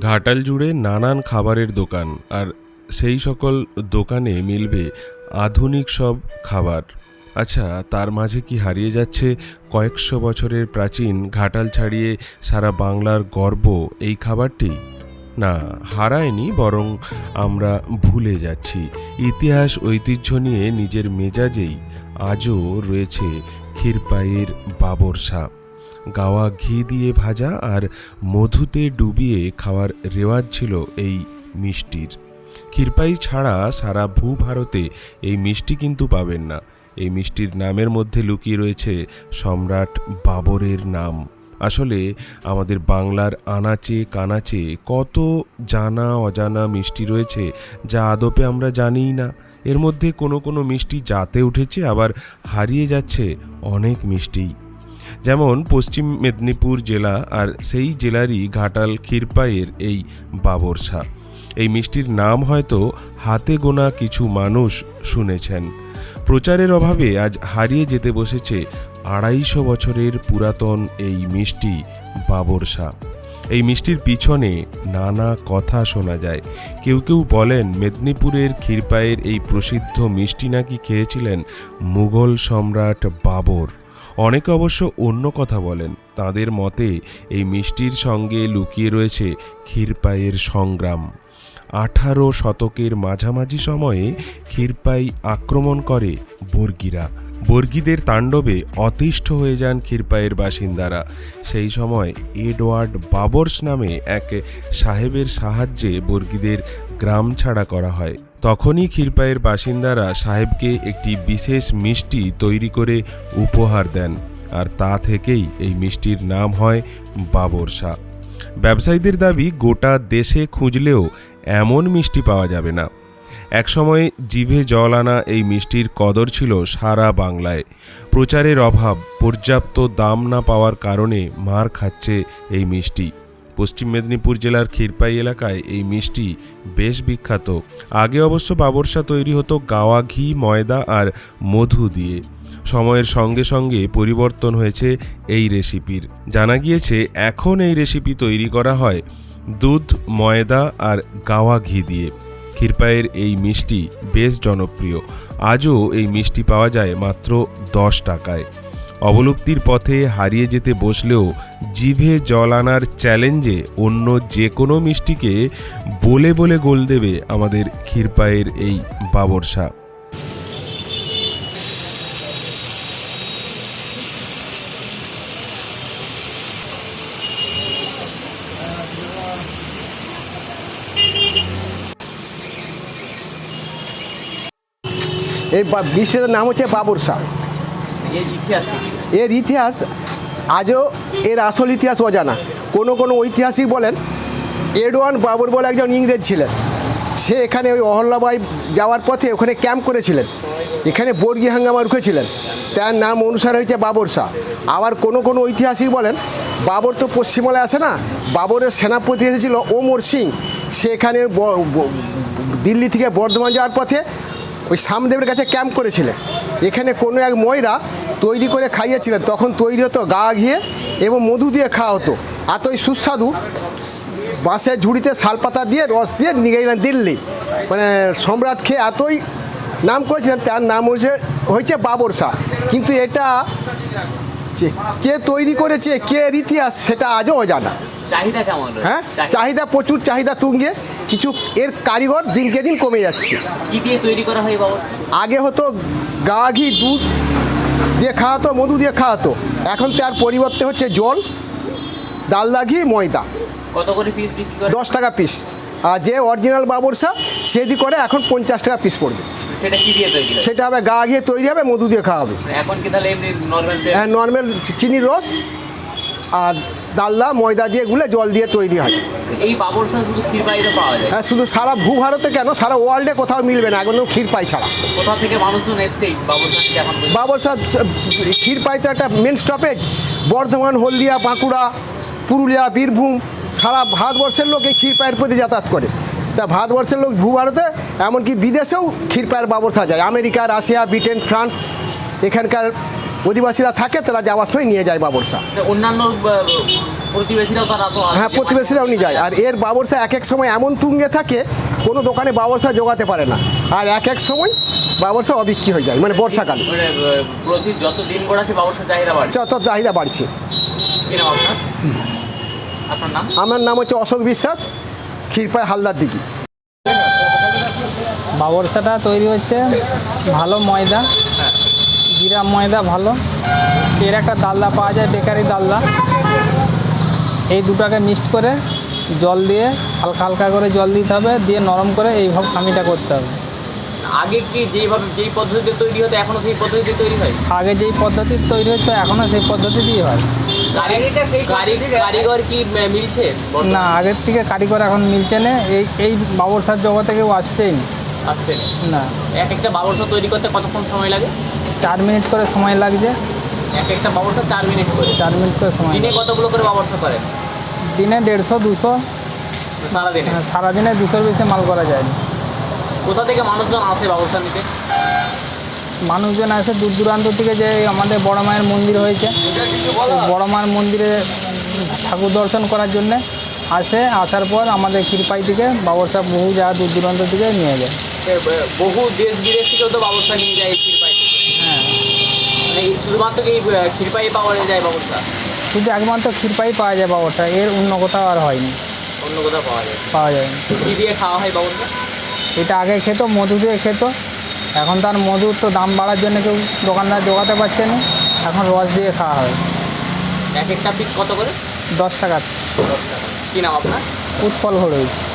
ঘাটাল জুড়ে নানান খাবারের দোকান, আর সেই সকল দোকানে মিলবে আধুনিক সব খাবার। আচ্ছা তার মাঝে কি হারিয়ে যাচ্ছে কয়েকশো বছরের প্রাচীন ঘাটাল ছাড়িয়ে সারা বাংলার গর্ব এই খাবারটি? না, হারায়নি, বরং আমরা ভুলে যাচ্ছি। ইতিহাস, ঐতিহ্য নিয়ে নিজের মেজাজেই আজও রয়েছে ক্ষীরপাইয়ের বাবরসা। গাওয়া ঘি দিয়ে ভাজা আর মধুতে ডুবিয়ে খাওয়ার রেওয়াজ ছিল এই মিষ্টির। ক্ষীরপাই ছাড়া সারা ভূভারতে এই মিষ্টি কিন্তু পাবেন না। এই মিষ্টির নামের মধ্যে লুকিয়ে রয়েছে সম্রাট বাবরের নাম। আসলে আমাদের বাংলার আনাচে কানাচে কত জানা অজানা মিষ্টি রয়েছে যা আদপে আমরা জানিই না। এর মধ্যে কোনো কোনো মিষ্টি জাতে উঠেছে, আবার হারিয়ে যাচ্ছে অনেক মিষ্টিই যেমন পশ্চিম মেদিনীপুর জেলা আর সেই জেলারই ঘাটাল ক্ষীরপাইয়ের এই বাবরসা। এই মিষ্টির নাম হয়তো হাতে গোনা কিছু মানুষ শুনেছেন। প্রচারের অভাবে আজ হারিয়ে যেতে বসেছে আড়াইশো বছরের পুরাতন এই মিষ্টি বাবরসা। এই মিষ্টির পিছনে নানা কথা শোনা যায়। কেউ কেউ বলেন মেদিনীপুরের ক্ষীরপাইয়ের এই প্রসিদ্ধ মিষ্টি নাকি খেয়েছিলেন মুঘল সম্রাট বাবর। অনেকে অবশ্য অন্য কথা বলেন। তাদের মতে এই মিষ্টির সঙ্গে লুকিয়ে রয়েছে ক্ষীরপাইয়ের সংগ্রাম। আঠারো শতকের মাঝামাঝি সময়ে ক্ষীরপাই আক্রমণ করে বর্গীরা। বর্গীদের তাণ্ডবে অতিষ্ঠ হয়ে যান ক্ষীরপাইয়ের বাসিন্দারা। সেই সময় এডওয়ার্ড বাবর্স নামে এক সাহেবের সাহায্যে বর্গীদের গ্রাম ছাড়া করা হয়। তখনই ক্ষীরপাইয়ের বাসিন্দারা সাহেবকে একটি বিশেষ মিষ্টি তৈরি করে উপহার দেন, আর তা থেকেই এই মিষ্টির নাম হয় বাবরসা ব্যবসায়ীদের দাবি, গোটা দেশে খুঁজলেও এমন মিষ্টি পাওয়া যাবে না। একসময় জিভে জল আনা এই মিষ্টির কদর ছিল সারা বাংলায়। প্রচারের অভাব, পর্যাপ্ত দাম না পাওয়ার কারণে মার খাচ্ছে এই মিষ্টি। পশ্চিম মেদিনীপুর জেলার ক্ষীরপাই এলাকায় এই মিষ্টি বেশ বিখ্যাত। আগে অবশ্য বাবরসা তৈরি হতো গাওয়া ঘি, ময়দা আর মধু দিয়ে। সময়ের সঙ্গে সঙ্গে পরিবর্তন হয়েছে এই রেসিপির। জানা গিয়েছে, এখন এই রেসিপি তৈরি করা হয় দুধ, ময়দা আর গাওয়া ঘি দিয়ে। ক্ষীরপাইয়ের এই মিষ্টি বেশ জনপ্রিয়। আজও এই মিষ্টি পাওয়া যায় মাত্র দশ টাকায়। অবলুপ্তির পথে হারিয়ে যেতে বসলেও জিভে জল আনার চ্যালেঞ্জে অন্য যে কোনো মিষ্টিকে বলে বলে গোল দেবে আমাদের ক্ষীরপাইয়ের এই বাবরসা। এই বৃষ্টিটার নাম হচ্ছে বাবরসা। এর ইতিহাস আজও এর আসল ইতিহাস অজানা। কোনো কোনো ঐতিহাসিক বলেন এডওয়ান বাবর বলে একজন ইংরেজ ছিলেন। সে এখানে ওই অহল্যাবাই যাওয়ার পথে ওখানে ক্যাম্প করেছিলেন। এখানে বর্গি হাঙ্গামা রুখেছিলেন। তার নাম অনুসারে হয়েছে বাবর শাহ। আবার কোনো কোনো ঐতিহাসিক বলেন, বাবর তো পশ্চিমবাংলায় আসে না, বাবরের সেনাপতি এসেছিল ওমর সিং। সে এখানে দিল্লি থেকে বর্ধমান যাওয়ার পথে ওই সামদেবের কাছে ক্যাম্প করেছিলেন। এখানে কোনো এক ময়রা তৈরি করে খাইয়েছিলেন তখন তৈরি হতো গা ঘিয়ে এবং মধু দিয়ে খাওয়া হতো। এতই সুস্বাদু। বাঁশের ঝুড়িতে শালপাতা দিয়ে রস দিয়ে নিয়ে গেলেন দিল্লি। মানে সম্রাট খেয়ে এতই নাম করেছিলেন তার নাম হয়েছে হয়েছে বাবর শাহ। কিন্তু এটা কে তৈরি করেছে কে ইতিহাস সেটা আজও অজানা। চাহিদা কেমন হ্যাঁ চাহিদা প্রচুর চাহিদা তুঙ্গে। কিছু এর কারিগর দিনকে দিন কমে যাচ্ছে। কি দিয়ে তৈরি করা হয় বাবু আগে হতো গা ঘি দুধ দিয়ে খাওয়াতো মধু দিয়ে খাওয়াতো। এখন তার পরিবর্তে হচ্ছে জল ডালদা ঘি ময়দা। কত করে পিস বিক্রি করে? দশ টাকা পিস আর যে অরিজিনাল বাবরসা সেদি করে এখন পঞ্চাশ টাকা পিস পড়বে। সেটা কি দিয়ে তৈরি সেটা হবে গা ঘিয়ে তৈরি হবে মধু দিয়ে খাওয়া হবে। এখন কি তাহলে এমনি নর্মাল হ্যাঁ নর্মাল চিনির রস আর ডালদা ময়দা দিয়ে গুলে জল দিয়ে তৈরি হয়। এই বাবরসা শুধু পাওয়া যায়? হ্যাঁ শুধু সারা ভূ ভারতে কেন? সারা ওয়ার্ল্ডে কোথাও মিলবে না এখন ক্ষীর পাই ছাড়া। কোথা থেকে মানুষজন এসছে বাবরসা নিতে এখন পর্যন্ত? বাবরসা ক্ষীর পাই তো একটা মেন স্টপেজ বর্ধমান হলদিয়া বাঁকুড়া পুরুলিয়া বীরভূম সারা ভারতবর্ষের লোক এই ক্ষীর পায়ের প্রতি যাতায়াত করে। তা ভারতবর্ষের লোক ভূ ভারতে এমনকি বিদেশেও ক্ষীর পায়ের বাবরসা যায় আমেরিকা রাশিয়া ব্রিটেন ফ্রান্স এখানকার অধিবাসীরা থাকে তারা যাওয়ার সময় নিয়ে যায় বাবরসা। অন্যান্য প্রতিবেশীরাও তারা তো হ্যাঁ প্রতিবেশীরাও নিয়ে যায়। আর এর বাবরসা এক এক সময় এমন তুঙ্গে থাকে কোনো দোকানে বাবরসা জোগাতে পারে না। আর এক এক সময় বাবরসা অবিক্রি হয়ে যায় মানে বর্ষাকালে। মানে প্রতি যত দিন গড়াচ্ছে বাবরসার চাহিদা বাড়ছে। যত চাহিদা বাড়ছে। আপনার? আপনার নাম? আমার নাম হচ্ছে অশোক বিশ্বাস ক্ষীরপায় হালদার দিঘি। বাবরসাটা তৈরি হচ্ছে ভালো ময়দা। জিরা ময়দা ভালো। এর একটা ডালদা পাওয়া যায় বেকারি ডালদা এই দুটাকে মিক্সড করে জল দিয়ে হালকা হালকা করে জল দিতে হবে দিয়ে নরম করে এইভাবে খামিটা করতে হবে। আগে কি যেইভাবে যেই পদ্ধতিতে তৈরি হতো এখনও সেই পদ্ধতিতে তৈরি হয়? আগে যেই পদ্ধতির তৈরি হচ্ছে এখনও সেই পদ্ধতিতেই হয়। কারি- কারি- কারিগর কি মিলছে না আগের থেকে কারিগর এখন মিলছে না। এই এই বাবরসার জগতে কেউ আসছেই আসছে না। না। এক একটা বাবরসা তৈরি করতে কতক্ষণ সময় লাগে? চার মিনিট করে সময় লাগছে। এক একটা বাবরসা চার মিনিট করে। চার মিনিট করে সময় দিনে কতগুলো করে বাবরসা করেন দিনে দেড়শো দুশো। সারাদিনে? সারাদিনে দুশোর বেশি মাল করা যায়। কোথা থেকে মানুষজন আসে বাবরসা নিতে? মানুষজন আসে দূর দূরান্ত থেকে যে আমাদের বড় মায়ের মন্দির হয়েছে। বড় মায়ের মন্দিরে ঠাকুর দর্শন করার জন্যে আসে। আসার পর আমাদের ক্ষীরপাই থেকে বাবরসা বহু জায়গা দূর দূরান্ত থেকে নিয়ে যায়। বহু দেশ বিদেশ থেকেও তো বাবরসা নিয়ে যায় ক্ষীরপাই। থেকে হ্যাঁ। মানে এই শুধুমাত্র কি ক্ষীরপাই পাওয়া যায় শুধু একমাত্র ক্ষীরপাই পাওয়া যায় বাবরসা এর অন্য কোথাও আর হয়নি। অন্য কোথাও পাওয়া যায়। পাওয়া যায়নি। কি দিয়ে খাওয়া হয় এটা আগে খেত মধু দিয়ে খেত। এখন তার মধুর তো দাম বাড়ার জন্য কেউ দোকানদার জোগাতে পারছে না। এখন রস দিয়ে খাওয়া হয়। এক একটা পিস কত করে? দশ টাকা। দশ টাকা। কি নাম আপনার? উৎফল হলুদ।